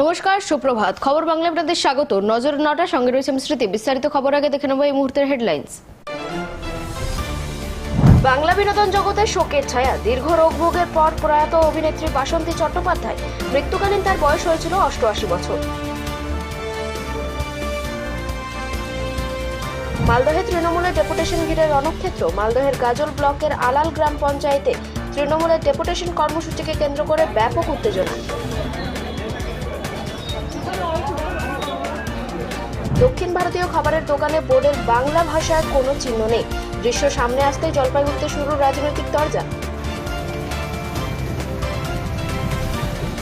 নমস্কার, সুপ্রভাত। খবর বাংলা আপনাদের স্বাগত। নজর নটা, সঙ্গে রয়েছে স্মৃতি। বিস্তারিত খবর আগে দেখে নেব এই মুহূর্তের হেডলাইন্স। বাংলা বিনোদন জগতে শোকের ছায়া। দীর্ঘ রোগ ভোগের পর প্রয়াত অভিনেত্রী বাসন্তী চট্টোপাধ্যায় মৃত্যুকালীন তার বয়স হয়েছিল অষ্টআশি বছর। মালদহে তৃণমূলের ডেপুটেশন ঘিরে রণক্ষেত্র। মালদহের গাজল ব্লকের আলাল গ্রাম পঞ্চায়েতে তৃণমূলের ডেপুটেশন কর্মসূচিকে কেন্দ্র করে ব্যাপক উত্তেজনা। দক্ষিণ ভারতীয় খাবারের দোকানে বোর্ডের বাংলা ভাষার কোনো চিহ্ন নেই। দৃশ্য সামনে আসতেই জলপাইগুড়িতে শুরু রাজনৈতিক দরজা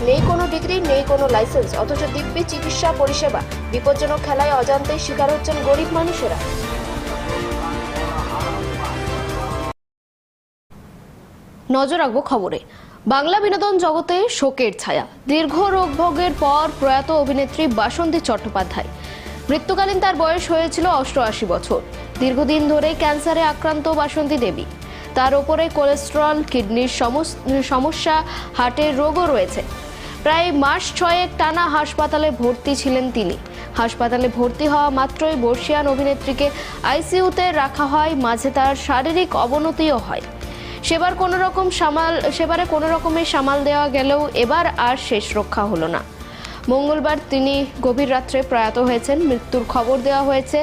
নেই কোনো ডিগ্রি, নেই কোনো লাইসেন্স, অথচ দিব্যি চিকিৎসা পরিষেবা। বিপজ্জনক খেলায় অজান্তেই শিকার হচ্ছেন গরিব মানুষেরা। নজর রাখব খবরে। বাংলা বিনোদন জগতে শোকের ছায়া। দীর্ঘ রোগভোগের পর প্রয়াত অভিনেত্রী বাসন্তী চট্টোপাধ্যায়। মৃত্যুকালীন তার বয়স হয়েছিল অষ্টআশি বছর। দীর্ঘদিন ধরে ক্যান্সারে আক্রান্ত বাসন্তী দেবী। তার ওপরে কোলেস্টেরল, কিডনির সমস- সমস্যা, হার্টের রোগও রয়েছে। প্রায় মাস ছয়েক টানা হাসপাতালে ভর্তি ছিলেন তিনি। হাসপাতালে ভর্তি হওয়া মাত্রই বর্ষিয়ান অভিনেত্রীকে আইসিইউতে রাখা হয়, মাঝে তার শারীরিক অবনতিও হয়। সেবার কোনো রকম সামাল সেবারে কোনো রকমের সামাল দেওয়া গেলেও এবার আর শেষ রক্ষা হলো না। মঙ্গলবার তিনি গভীর রাত্রে প্রয়াত হয়েছেন। মৃত্যুর খবর দেওয়া হয়েছে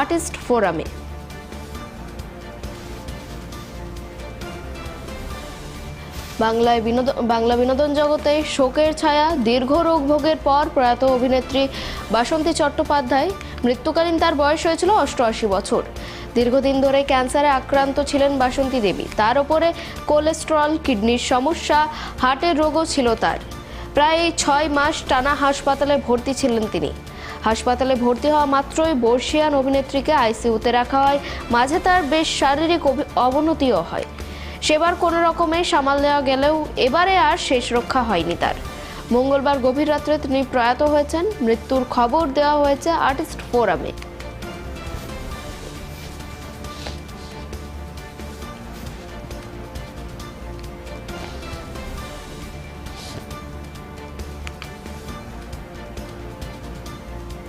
আর্টিস্ট ফোরামে। বাংলায় বিনোদন বাংলা বিনোদন জগতে শোকের ছায়া, দীর্ঘ রোগ ভোগের পর প্রয়াত অভিনেত্রী বাসন্তী চট্টোপাধ্যায় মৃত্যুকালীন তার বয়স হয়েছিল অষ্টআশি বছর। দীর্ঘদিন ধরে ক্যান্সারে আক্রান্ত ছিলেন বাসন্তী দেবী। তার ওপরে কোলেস্টেরল, কিডনির সমস্যা, হার্টের রোগও ছিল তার। প্রায় ছয় মাস টানা হাসপাতালে ভর্তি ছিলেন তিনি। হাসপাতালে ভর্তি হওয়া মাত্রই বর্ষিয়ান অভিনেত্রীকে আইসিউতে রাখা হয়। মাঝে তার বেশ শারীরিক অবনতিও হয়। সেবার কোনো রকমে সামাল দেওয়া গেলেও এবারে আর শেষ রক্ষা হয়নি তার। মঙ্গলবার গভীর রাত্রে তিনি প্রয়াত হয়েছেন। মৃত্যুর খবর দেওয়া হয়েছে আর্টিস্ট ফোরামে।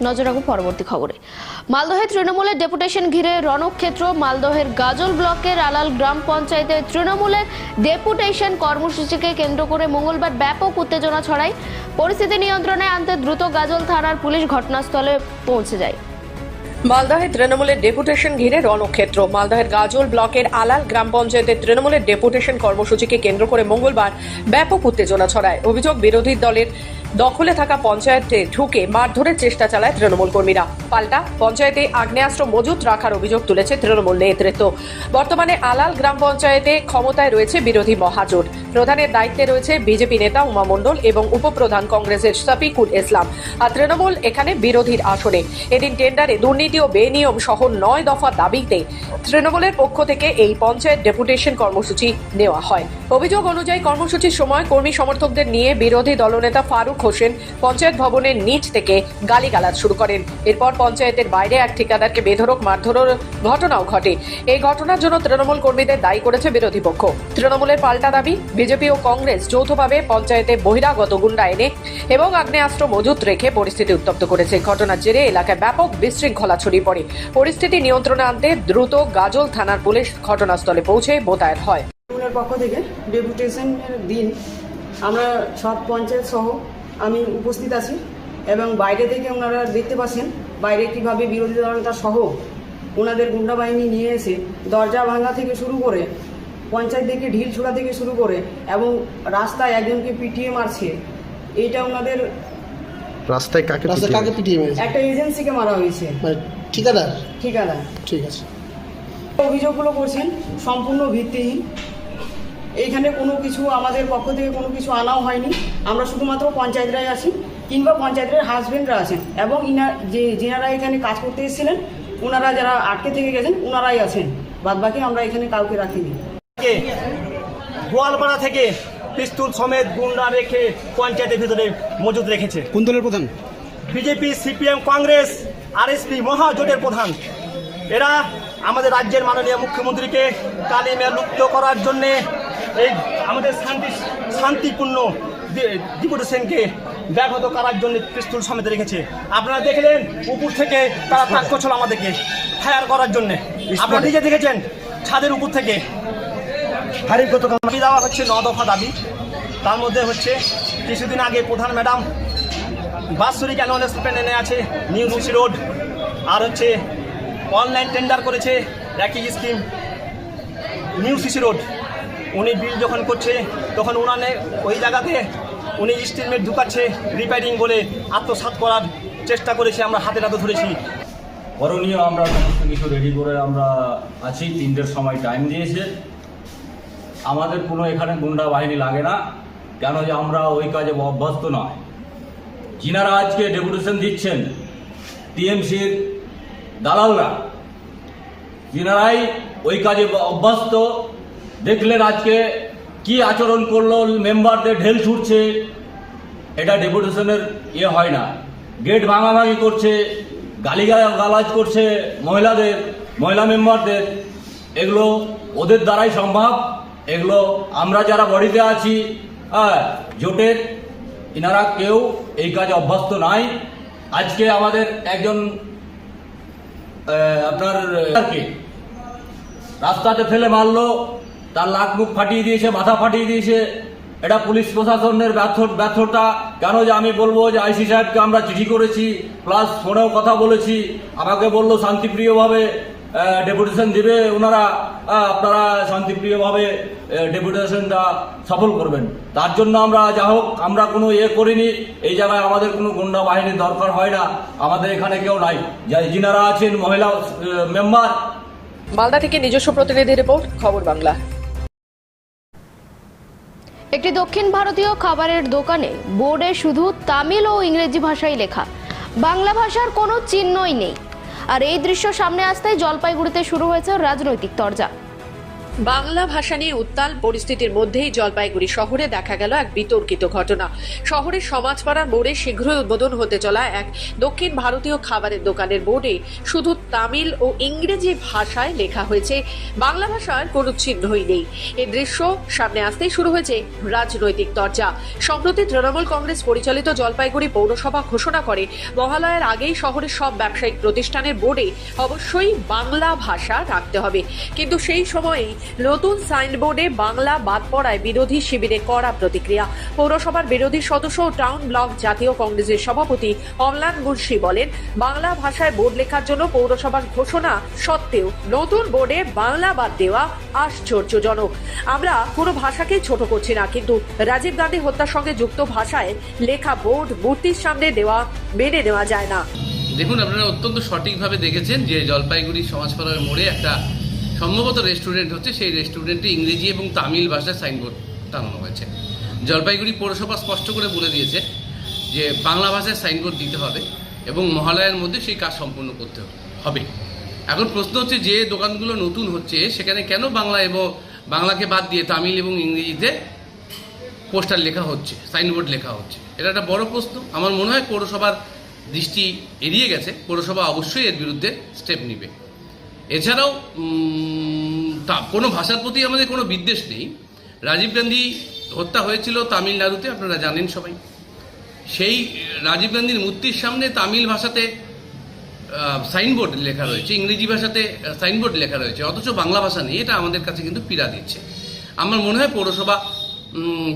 নজর রাখুন পরবর্তী খবরে। মালদহে তৃণমূলের ডেপুটেশন ঘিরে রণক্ষেত্র, মালদহের গাজল ব্লকের আলাল গ্রাম পঞ্চায়েতে তৃণমূলের ডেপুটেশন কর্মসূচিকে কেন্দ্র করে মঙ্গলবার ব্যাপক উত্তেজনা ছড়ায়। পরিস্থিতি নিয়ন্ত্রণে আনতে দ্রুত গাজল থানার পুলিশ ঘটনাস্থলে পৌঁছে যায়। মালদহে তৃণমূলের ডেপুটেশন ঘিরে রণক্ষেত্র, মালদহের গাজল ব্লকের আলাল গ্রাম পঞ্চায়েতের তৃণমূলের ডেপুটেশন কর্মসূচিকে কেন্দ্র করে মঙ্গলবার ব্যাপক উত্তেজনা ছড়ায়। অভিযোগ বিরোধী দলের দখলে থাকা পঞ্চায়েতে ঢুকে মারধরের চেষ্টা চালায় তৃণমূল কর্মীরা। পাল্টা পঞ্চায়েতে আগ্নেয়াস্ত্র মজুত রাখার অভিযোগ তুলেছে তৃণমূল নেতৃত্ব। বর্তমানে আলাল গ্রাম পঞ্চায়েতে ক্ষমতায় রয়েছে বিরোধী মহাজোট। প্রধানের দায়িত্বে রয়েছে বিজেপি নেতা উমা মণ্ডল এবং উপপ্রধান কংগ্রেসের শফিকুল ইসলাম। আর তৃণমূল এখানে বিরোধীর আসনে। এদিন টেন্ডারে দুর্নীতি ও বেনিয়ম সহ নয় দফা দাবিতে তৃণমূলের পক্ষ থেকে এই পঞ্চায়েত ডেপুটেশন কর্মসূচি নেওয়া হয়। অভিযোগ অনুযায়ী কর্মসূচির সময় কর্মী সমর্থকদের নিয়ে বিরোধী দলনেতা ফারুক হোসেন পঞ্চায়েত ভবনের নিচ থেকে গালিগালাজ শুরু করেন। এরপর পঞ্চায়েতের বাইরে এক ঠিকাদারকে বেধরক মারধরের ঘটনাও ঘটে। এই ঘটনার জন্য তৃণমূল কর্মীদের দায়ী করেছে বিরোধী পক্ষ। তৃণমূলের পাল্টা দাবি, বিজেপি ও কংগ্রেস যৌথভাবে পঞ্চায়েতে বহিরাগত গুন্ডা এনে এবং আগ্নেয়াস্ত্র মজুত রেখে পরিস্থিতি উত্তপ্ত করেছে। ঘটনার জেরে এলাকায় ব্যাপক বিশৃঙ্খলা ছড়িয়ে পড়ে। পরিস্থিতি নিয়ন্ত্রণে আনতে দ্রুত গাজল থানার পুলিশ ঘটনাস্থলে পৌঁছে মোতায়েন হয়। পক্ষ থেকে ডেপুটেশনের দিন আমরা সব পঞ্চায়েত সহ আমি উপস্থিত আছি এবং বাইরে থেকে ওনারা দেখতে পাচ্ছেন বাইরে কীভাবে বিরোধী দলনেতা সহ ওনাদের গুন্ডা বাহিনী নিয়ে এসে দরজা ভাঙা থেকে শুরু করে পঞ্চায়েত থেকে ঢিল ছোড়া থেকে শুরু করে এবং রাস্তায় একজনকে পিটিয়ে মারছে এইটা ওনাদের রাস্তায় কাকে কাকে পিটিয়ে মেরেছে? একটা এজেন্সিকে মারা হয়েছে। মানে ঠিকাদার। ঠিক আছে। অভিযোগগুলো করছেন সম্পূর্ণ ভিত্তিহীন। এইখানে কোনো কিছু আমাদের পক্ষ থেকে কোনো কিছু আনাও হয়নি। আমরা শুধুমাত্র পঞ্চায়েতরাই আছি কিংবা পঞ্চায়েতের হাজবেন্ডরা আছেন এবং ইনা যে যেনারা এখানে কাজ করতে এসেছিলেন ওনারা যারা আটকে থেকে গেছেন ওনারাই আছেন। বাদবাকি আমরা এখানে কাউকে রাখিনি গোয়ালপাড়া থেকে পিস্তুল সমেত গুন্ডা রেখে পঞ্চায়েতের ভিতরে মজুদ রেখেছে। কোন দলের প্রধান? বিজেপি সিপিএম কংগ্রেস আর আরএসপি মহাজোটের প্রধান। এরা আমাদের রাজ্যের মাননীয় মুখ্যমন্ত্রীকে কালিমে লুপ্ত করার জন্যে এই আমাদের শান্তি শান্তিপূর্ণ ডেপুটেশনকে ব্যাঘাত করার জন্য পিস্তল সমেত রেখেছে। আপনারা দেখলেন উপর থেকে তারা তাক করছিল আমাদেরকে ফায়ার করার জন্য। আপনারা নিজে দেখেছেন ছাদের উপর থেকে। দাবি দেওয়া হচ্ছে ন দফা দাবি। তার মধ্যে হচ্ছে কিছুদিন আগে প্রধান ম্যাডাম বাৎসরিক অ্যানুয়াল এনে আছে নিউ মুসি রোড। আর হচ্ছে অনলাইন টেন্ডার করেছে একই স্কিম নিউ সিসি রোড। উনি বিল যখন করছে, তখন উনানে ওই জায়গাতে উনি স্টিলমেট ঢুকাচ্ছে রিপেয়ারিং বলে আত্মসাৎ করার চেষ্টা করেছে, আমরা হাতে হাতে ধরেছি। করণীয় আমরা সমস্ত কিছু রেডি করে আমরা আছি, তিনটের সময় টাইম দিয়েছে। আমাদের কোনো এখানে গুন্ডা বাহিনী লাগে না, কেন যে আমরা ওই কাজে অভ্যস্ত নয়। যিনারা আজকে ডেপুটেশন দিচ্ছেন, টিএমসির দালালরা, যিনারাই ওই কাজে অভ্যস্ত দেখলেন আজকে কি আচরণ করল, মেম্বারদের ঢেল ছুটছে, এটা ডেপুটেশনের ইয়ে হয় না। গেট ভাঙাভাঙি করছে গালি গালাজ করছে মহিলাদের, মহিলা মেম্বারদের। এগুলো ওদের দ্বারাই সম্ভব। এগুলো আমরা যারা বডিতে আছি হ্যাঁ জোটের, ইনারা কেউ এই কাজে অভ্যস্ত নাই। আজকে আমাদের একজন আপনার রাস্তাতে ফেলে মারলো তার লাখ মুখ ফাটিয়ে দিয়েছে, মাথা ফাটিয়ে দিয়েছে। এটা পুলিশ প্রশাসনের ব্যর্থ, ব্যর্থতা। কেন যে আমি বলব যে আইসি সাহেবকে আমরা চিঠি করেছি প্লাস ফোনেও কথা বলেছি। আমাকে বলল শান্তিপ্রিয়ভাবে ডেপুটেশন দিবে ওনারা আপনারা শান্তিপ্রিয়ভাবে ডেপুটেশনটা সফল করবেন। তার জন্য আমরা যা হোক, আমরা কোনো ইয়ে করিনি। এই জায়গায় আমাদের কোনো গুন্ডা বাহিনীর দরকার হয় না। আমাদের এখানে কেউ নাই। যিনারা আছেন, মহিলা মেম্বার মালদা থেকে নিজস্ব প্রতিনিধি রিপোর্ট খবর বাংলা। একটি দক্ষিণ ভারতীয় খাবারের দোকানে বোর্ডে শুধু তামিল ও ইংরেজি ভাষায় লেখা। বাংলা ভাষার কোনো চিহ্নই নেই। আর এই দৃশ্য সামনে আসতেই জলপাইগুড়িতে শুরু হয়েছে রাজনৈতিক তরজা। বাংলা ভাষা নিয়ে উত্তাল পরিস্থিতির মধ্যেই জলপাইগুড়ি শহরে দেখা গেল এক বিতর্কিত ঘটনা। শহরের সমাজপাড়ার মোড়ে শীঘ্রই উদ্বোধন হতে চলা এক দক্ষিণ ভারতীয় খাবারের দোকানের বোর্ডে শুধু তামিল ও ইংরেজি ভাষায় লেখা হয়েছে, বাংলা ভাষার কোনো চিহ্নই নেই। এ দৃশ্য সামনে আসতেই শুরু হয়েছে রাজনৈতিক তরজা। সম্প্রতি তৃণমূল কংগ্রেস পরিচালিত জলপাইগুড়ি পৌরসভা ঘোষণা করে, মহালয়ার আগেই শহরের সব ব্যবসায়িক প্রতিষ্ঠানের বোর্ডে অবশ্যই বাংলা ভাষা রাখতে হবে। কিন্তু সেই সময়েই নতুন সাইনবোর্ডে বাংলা বাদ পড়ায় বিরোধী শিবিরে কড়া প্রতিক্রিয়া। পৌরসভার বিরোধী সদস্য টাউন ব্লক জাতীয় কংগ্রেসের সভাপতি অমলান মুন্সি বলেন, বাংলা ভাষায় বোর্ড লেখার জন্য পৌরসভার ঘোষণা সত্ত্বেও নতুন বোর্ডে বাংলা বাদ দেওয়া আশ্চর্যজনক। আমরা কোনো ভাষাকে ছোট করছি না, কিন্তু রাজীব গান্ধী হত্যার সঙ্গে যুক্ত ভাষায় লেখা বোর্ড মূর্তির সামনে দেওয়া, মেনে নেওয়া যায় না। দেখুন, আপনারা অত্যন্ত সঠিকভাবে দেখেছেন যে জলপাইগুড়ি সমাজপাড়ার মোড়ে একটা সম্ভবত রেস্টুরেন্ট হচ্ছে সেই রেস্টুরেন্টে ইংরেজি এবং তামিল ভাষায় সাইনবোর্ড টাঙানো হয়েছে। জলপাইগুড়ি পৌরসভা স্পষ্ট করে বলে দিয়েছে যে বাংলা ভাষায় সাইনবোর্ড দিতে হবে এবং মহালয়ার মধ্যে সেই কাজ সম্পূর্ণ করতে হবে। এখন প্রশ্ন হচ্ছে যে দোকানগুলো নতুন হচ্ছে, সেখানে কেন বাংলা এবং, বাংলাকে বাদ দিয়ে তামিল এবং ইংরেজিতে পোস্টার লেখা হচ্ছে সাইনবোর্ড লেখা হচ্ছে? এটা একটা বড় প্রশ্ন। আমার মনে হয় পৌরসভার দৃষ্টি এড়িয়ে গেছে। পৌরসভা অবশ্যই এর বিরুদ্ধে স্টেপ নেবে। এছাড়াও তা, কোনো ভাষার প্রতি আমাদের কোনো বিদ্বেষ নেই। রাজীব গান্ধী হত্যা হয়েছিল তামিলনাড়ুতে, আপনারা জানেন সবাই। সেই রাজীব গান্ধীর মূর্তির সামনে তামিল ভাষাতে সাইনবোর্ড লেখা রয়েছে, ইংরেজি ভাষাতে সাইনবোর্ড লেখা রয়েছে, অথচ বাংলা ভাষা নেই, এটা আমাদের কাছে কিন্তু পীড়া দিচ্ছে। আমার মনে হয় পৌরসভা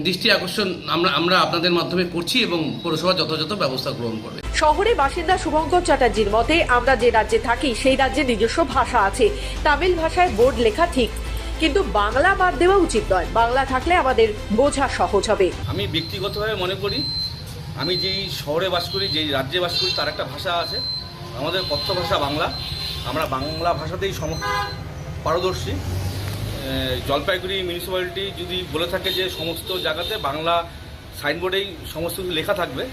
দৃষ্টি আকর্ষণ আমরা আমরা আপনাদের মাধ্যমে করছি এবং পৌরসভা যথাযথ ব্যবস্থা গ্রহণ করবে। শহরের বাসিন্দা শুভঙ্কর চ্যাটার্জির মতে আমরা যে রাজ্যে থাকি সেই রাজ্যে নিজস্ব ভাষা আছে। তামিল ভাষায় বোর্ড লেখা ঠিক। কিন্তু বাংলা বাদ দেওয়া উচিত নয়। বাংলা থাকলে আমাদের বোঝা সহজ হবে। আমি ব্যক্তিগতভাবে মনে করি আমি যেই শহরে বাস করি যেই রাজ্যে বাস করি তার একটা ভাষা আছে। আমাদের কথ্য ভাষা বাংলা। আমরা বাংলা ভাষাতেই সম পারদর্শী। জলপাইগুড়ি মিউনিসিপ্যালিটি যদি বলে থাকে যে সমস্ত জায়গাতে বাংলা সাইনবোর্ডেই সমস্ত কিছু লেখা থাকবে,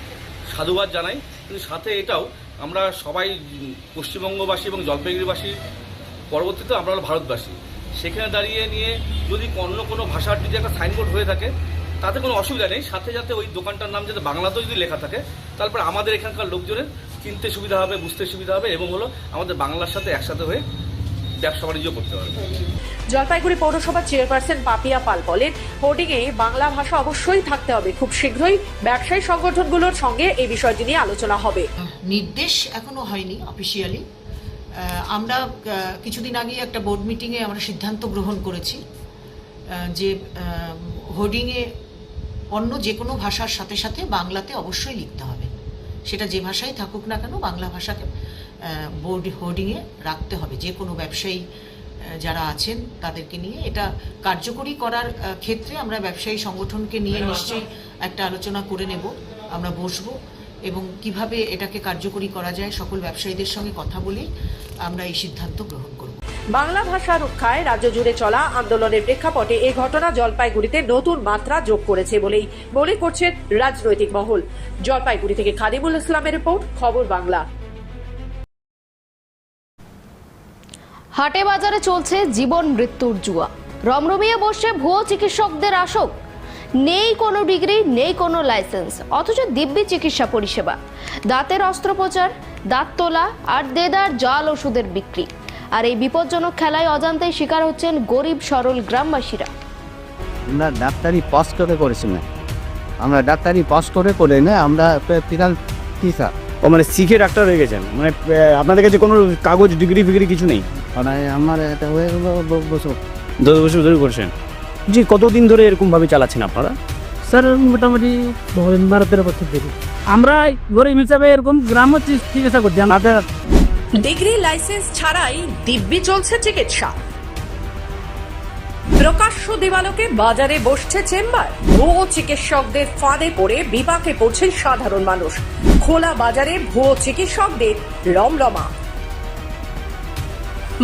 সাধুবাদ জানাই। কিন্তু সাথে এটাও, আমরা সবাই পশ্চিমবঙ্গবাসী এবং জলপাইগুড়িবাসী, পরবর্তীতে আমরা হলো ভারতবাসী। সেখানে দাঁড়িয়ে নিয়ে যদি অন্য কোনো ভাষার যদি একটা সাইনবোর্ড হয়ে থাকে, তাতে কোনো অসুবিধা নেই। সাথে যাতে ওই দোকানটার নাম যাতে বাংলাতেও যদি লেখা থাকে তারপর আমাদের এখানকার লোকজনের চিনতে সুবিধা হবে, বুঝতে সুবিধা হবে এবং হলো আমাদের বাংলার সাথে একসাথে হয়ে ব্যবসা বাণিজ্য করতে পারবে। জলপাইগুড়ি পৌরসভার চেয়ারপারসন পাপিয়া পাল বলেন হোর্ডিংয়ে বাংলা ভাষা অবশ্যই থাকতে হবে। খুব শীঘ্রই ব্যবসায়ী সংগঠনগুলোর সঙ্গে এই বিষয়টি নিয়ে আলোচনা হবে। নির্দেশ এখনও হয়নি অফিসিয়ালি আমরা কিছুদিন আগে একটা বোর্ড মিটিংয়ে আমরা সিদ্ধান্ত গ্রহণ করেছি যে হোর্ডিংয়ে অন্য যে কোনো ভাষার সাথে সাথে বাংলাতে অবশ্যই লিখতে হবে। সেটা যে ভাষাই থাকুক না কেন বাংলা ভাষাকে বোর্ড হোর্ডিংয়ে রাখতে হবে। যে কোনো ব্যবসায়ী যারা আছেন তাদেরকে নিয়ে। এটা কার্যকরী করার ক্ষেত্রে আমরা ব্যবসায়ী সংগঠনকে নিয়ে নিশ্চয়ই একটা আলোচনা করে নেব। আমরা বসবো এবং কীভাবে এটাকে কার্যকরী করা যায় সকল ব্যবসায়ীদের সঙ্গে কথা বলেই আমরা এই সিদ্ধান্ত গ্রহণ করব। বাংলা ভাষা রক্ষায় রাজ্য জুড়ে চলা আন্দোলনের প্রেক্ষাপটে এই ঘটনা জলপাইগুড়িতে নতুন মাত্রা যোগ করেছে বলেই মনে করছেন রাজনৈতিক মহল। জলপাইগুড়ি থেকে খাদিমুল ইসলামের রিপোর্ট খবর বাংলা। হাটে বাজারে চলছে জীবন মৃত্যুর জুয়া। রমরমিয়ে বসে ভুয়ো চিকিৎসকদের আসক। নেই কোনো ডিগ্রি, নেই কোনো লাইসেন্স, অথচ দিব্যি চিকিৎসা পরিষেবা। দাঁতের অস্ত্রোপচার, দাঁত তোলা আর দেদার জাল ওষুধের বিক্রি। আর এই বিপজ্জনক খেলায় অজান্তেই শিকার হচ্ছেন গরিব সরল গ্রামবাসীরা। আমরা ডাক্তারি পাস করে করেছি না। আমরা ডাক্তারি পাস করে করে না, আমরা ফিনাল টিচার ও মানে শিখে ডাক্তার হয়ে গেছেন। মানে আপনাদের কাছে কোনো কাগজ ডিগ্রি ফিগ্রি কিছু নেই? মানে আমার এটা হয়ে গেল ব- বছর দশ বছর ধরে করছেন। জি কতদিন ধরে এরকমভাবে চালাচ্ছেন আপনারা? স্যার মোটামুটি বারো তেরো বছর থেকে। আমরা গরিব হিসাবে এরকম গ্রাম চি- চিকিৎসা করছি। আমাদের ডিগ্রি লাইসেন্স ছাড়াই দিব্যি চলছে চিকিৎসা। প্রকাশ্য দিবালোকে বাজারে বসছে চেম্বার। ভুয়ো চিকিৎসকদের ফাঁদে পড়ে বিপাকে পড়ছেন সাধারণ মানুষ। খোলা বাজারে ভুয়ো চিকিৎসকদের রমরমা।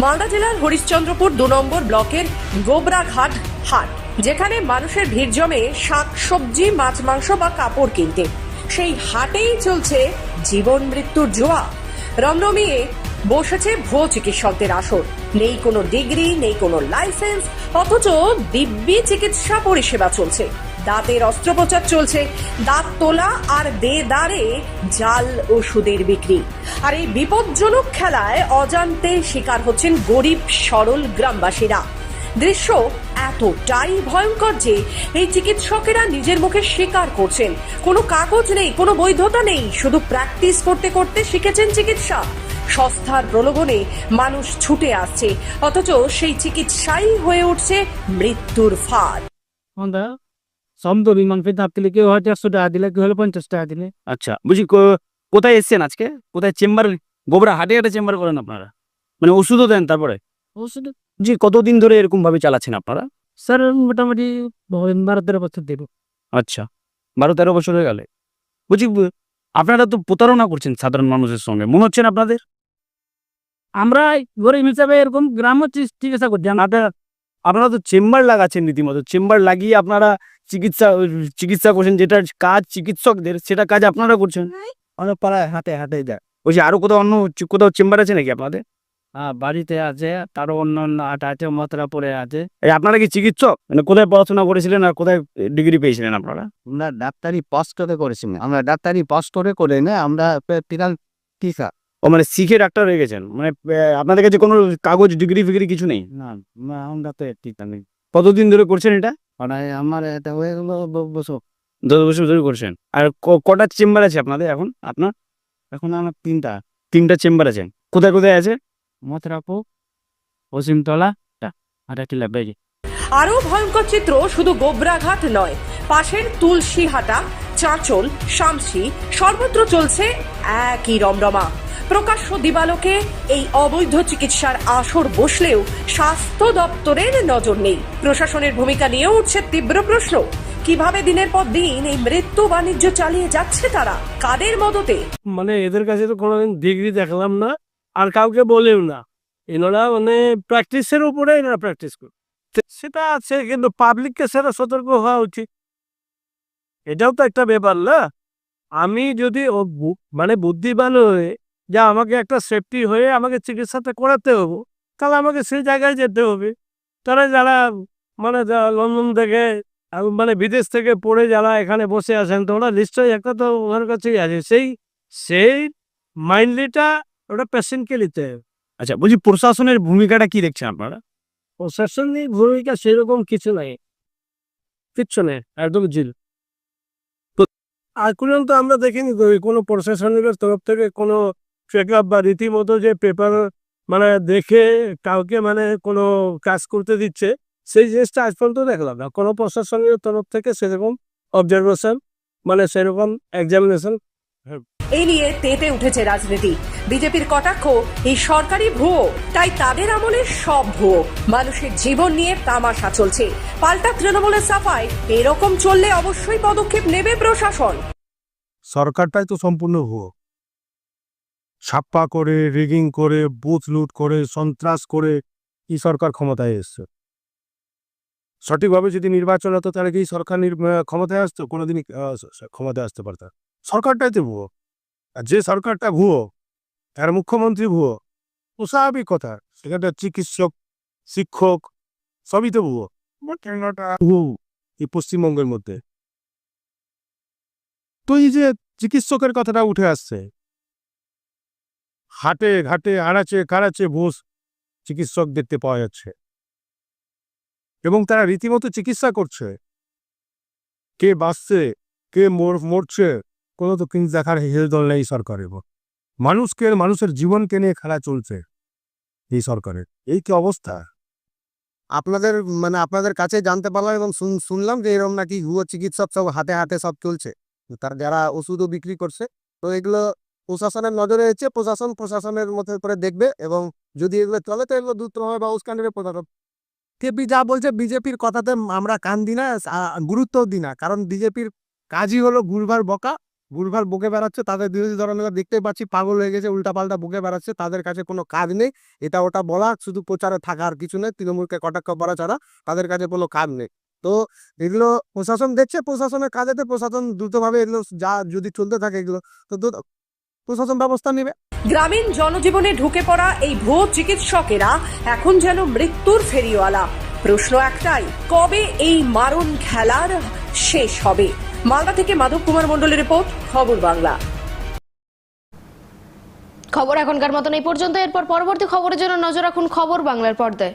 মালদা জেলার হরিশ্চন্দ্রপুর দু নম্বর ব্লকের গোবরাঘাট হাট, যেখানে মানুষের ভিড় জমে শাক, সবজি, মাছ, মাংস বা কাপড় কিনতে। সেই হাটেই চলছে জীবন মৃত্যুর জোয়া রমরমিয়ে বসেছে ভুয়ো চিকিৎসকদের আসর। নেই কোনো ডিগ্রি, নেই কোনো লাইসেন্স, অথচ দিব্যি চিকিৎসা পরিষেবা চলছে। দাঁতের অস্ত্রোপচার চলছে। দাঁত তোলা আর দেদারে জাল ওষুধের বিক্রি। আর এই বিপজ্জনক খেলায় অজান্তে শিকার হচ্ছেন গরিব, সরল গ্রামবাসীরা। দৃশ্য এতটাই ভয়ঙ্কর যে এই চিকিৎসকেরা নিজের মুখে স্বীকার করছেন। কোনো কাগজ নেই, কোনো বৈধতা নেই। শুধু প্র্যাকটিস করতে করতে শিখেছেন চিকিৎসা। সস্তার প্রলোভনে মানুষ ছুটে আসছে। অথচ সেই চিকিৎসাই হয়ে উঠছে মৃত্যুর ফাঁদ। আমরা সমদ বিমান ফের ধাপ দিলে কেউ হয়তো একশো টাকা দিলে কেউ হলে পঞ্চাশ টাকা দিলে। আচ্ছা বুঝি কো- কোথায় এসছেন আজকে? কোথায় চেম্বার গোবরা হাটে হাটে চেম্বার করেন আপনারা? মানে ওষুধও দেন তারপরে? ওষুধ? জি কতদিন ধরে এরকমভাবে চালাচ্ছেন আপনারা? স্যার মোটামুটি বারো তেরো বছর দেব। আচ্ছা বারো তেরো বছর হয়ে গেলে। বুঝি আপনারা তো প্রতারণা করছেন সাধারণ মানুষের সঙ্গে। মনে হচ্ছে না আপনাদের? আমরা গরিব হিসাবে এরকম গ্রাম্য চিকিৎসা করছি আপনারা আপনারা তো চেম্বার লাগাচ্ছেন রীতিমতো। চেম্বার লাগিয়ে আপনারা চিকিৎসা চিকিৎসা করছেন যেটা কাজ চিকিৎসকদের সেটা কাজ আপনারা করছেন। আমরা পাড়ায় হাটে হাটে যায়। ওই যে আরও কোথাও অন্য কোথাও চেম্বার আছে নাকি আপনাদের? হ্যাঁ বাড়িতে আছে তারও অন্য অন্য আট আছে মথুরাপুরে আছে। এই আপনারা কি চিকিৎসক? মানে কোথায় পড়াশোনা করেছিলেন আর কোথায় ডিগ্রি পেয়েছিলেন আপনারা? আমরা ডাক্তারি পাস করে করেছি না আমরা ডাক্তারি পাস করে করে না আমরা টিচার ও মানে শিখে ডাক্তার হয়ে গেছেন। মানে আপনাদের কাছে কোনো কাগজ ডিগ্রি ফিগ্রি কিছু নেই? না না, আমরা তো টিচার নেই। কতদিন ধরে করছেন এটা? মানে আমার এটা হয়ে গেল বছর। দশ বছর ধরে করছেন। আর ক- কটা চেম্বার আছে আপনাদের এখন? আপনার? এখন আমার তিনটা। তিনটা চেম্বার আছে কোথায় কোথায় আছে? মথুরাপুর পশ্চিমতলা আর একটি লাইব্রেরি আরও ভয়ঙ্কর চিত্র শুধু গোবরাঘাট নয়। পাশের তুলসীহাটা চাঁচল শামসি সর্বত্র চলছে একই রমরমা। প্রকাশ্য দিবালোকে এই অবৈধ চিকিৎসার আসর বসলেও স্বাস্থ্য দপ্তরের নজর নেই। প্রশাসনের ভূমিকা নিয়ে উঠছে তীব্র প্রশ্ন। কীভাবে দিনের পর দিন এই মৃত্যু বাণিজ্য চালিয়ে যাচ্ছে তারা? কাদের মদতে? মানে এদের কাছে তো কোনোদিন ডিগ্রি দেখলাম না, আর কাউকে বলেও না। এনারা মানে প্র্যাকটিসের উপরে এনারা প্র্যাকটিস করে সেটা আছে, কিন্তু পাবলিককে সেটা সতর্ক হওয়া উচিত। এটাও তো একটা ব্যাপার না। আমি যদি মানে বুদ্ধিমান হয়ে যা আমাকে একটা সেফটি হয়ে আমাকে চিকিৎসাটা করাতে হবে। তাহলে আমাকে সেই জায়গায় যেতে হবে। তারা যারা মানে লন্ডন থেকে মানে বিদেশ থেকে পড়ে যারা এখানে বসে আছেন তোমরা নিশ্চয়ই একটা তো ওনার কাছেই আছে। সেই সেই মাইন্ডলিটা ওটা পেশেন্টকে নিতে হবে। আচ্ছা বলছি প্রশাসনের ভূমিকাটা কি দেখছেন আপনারা? প্রশাসনিক ভূমিকা সেরকম কিছু নাই। কিচ্ছু নেই একদম জিল। তো আর পর্যন্ত আমরা দেখিনি তো কোনো প্রশাসনিকের তরফ থেকে কোনো চেক আপ বা রীতিমতো যে পেপার মানে দেখে কাউকে মানে কোনো কাজ করতে দিচ্ছে সেই জিনিসটা আজ পর্যন্ত দেখলাম না। কোনো প্রশাসনের তরফ থেকে সেরকম অবজারভেশন মানে সেরকম এক্সামিনেশন এই নিয়ে তেতে উঠেছে রাজনীতি। বিজেপির কটাক্ষ এই সরকারি ভুয়ো তাই তাদের আমলে সব ভুয়ো। মানুষের জীবন নিয়ে তামাশা চলছে। পাল্টা তৃণমূলের সাফাই এরকম চললে অবশ্যই পদক্ষেপ নেবে প্রশাসন। সরকারটাই তো সম্পূর্ণ ভুয়ো। ছাপ্পা করে রিগিং করে বুথ লুট করে, সন্ত্রাস করে কি সরকার ক্ষমতায় এসছে? সঠিকভাবে যদি নির্বাচন হতো তাহলে কি সরকার ক্ষমতায় আসতো? কোনোদিনই ক্ষমতায় আসতে পারত সরকারটাই তো ভুয়ো। আর যে সরকারটা ভুয়ো, তার মুখ্যমন্ত্রী ভুয়ো ও স্বাভাবিক কথা। সেখানটা চিকিৎসক, শিক্ষক, সবই তো ভুয়ো। ভুয়ো এই পশ্চিমবঙ্গের মধ্যে। তো এই যে চিকিৎসকের কথাটা উঠে আসছে হাটে, ঘাটে আড়াচে কাড়াচে ঘুষ চিকিৎসক দেখতে পাওয়া যাচ্ছে। এবং তারা রীতিমতো চিকিৎসা করছে। কে বাঁচছে, কে মর- মরছে, কোনো তো কিন্তু দেখার হেলদল নেই সরকারের মানুষকে, মানুষের জীবনকে নিয়ে খেলা চলছে এই সরকারের। এই কি অবস্থা? আপনাদের মানে আপনাদের কাছে জানতে পারলাম এবং শুন- শুনলাম যে এরকম নাকি ভুয়ো চিকিৎসক সব হাতে হাতে সব চলছে। তার যারা ওষুধও বিক্রি করছে, তো এগুলো প্রশাসনের নজরে এসেছে প্রশাসন প্রশাসনের মধ্যে করে দেখবে এবং যদি এগুলো চলে, তো এগুলো দ্রুতভাবে ব্যবস্থা নেবে প্রশাসন কেপি যা বলছে বিজেপির কথাতে আমরা কান দিই না গুরুত্ব দিই না। কারণ বিজেপির কাজই হলো গুলবার বকা। গুলবার বকে বেড়াচ্ছে, তাদের বিরোধী দলের দেখতে পাচ্ছি পাগল হয়ে গেছে, উল্টাপাল্টা বকে বেড়াচ্ছে, তাদের কাছে কোনো কাজ নেই। এটা ওটা বলা, শুধু প্রচারে থাকা আর কিছু নেই। তৃণমূলকে কটাক্ষ করা ছাড়া তাদের কাছে কোনো কাজ নেই। তো এগুলো প্রশাসন দেখছে, প্রশাসনের কাজেতে প্রশাসন দ্রুতভাবে এগুলো যা যদি চলতে থাকে এগুলো, তো প্রশাসন ব্যবস্থা নেবে। গ্রামীণ জনজীবনে ঢুকে পড়া এই ভুয়ো চিকিৎসকেরা এখন যেন মৃত্যুর ফেরিওয়ালা। প্রশ্ন একটাই কবে এই মারণ খেলার শেষ হবে? মালদা থেকে মাধব কুমার মন্ডলের রিপোর্ট খবর বাংলা। খবর এখনকার মতন এই পর্যন্ত। এরপর পরবর্তী খবরের জন্য নজর রাখুন খবর বাংলার পর্দায়।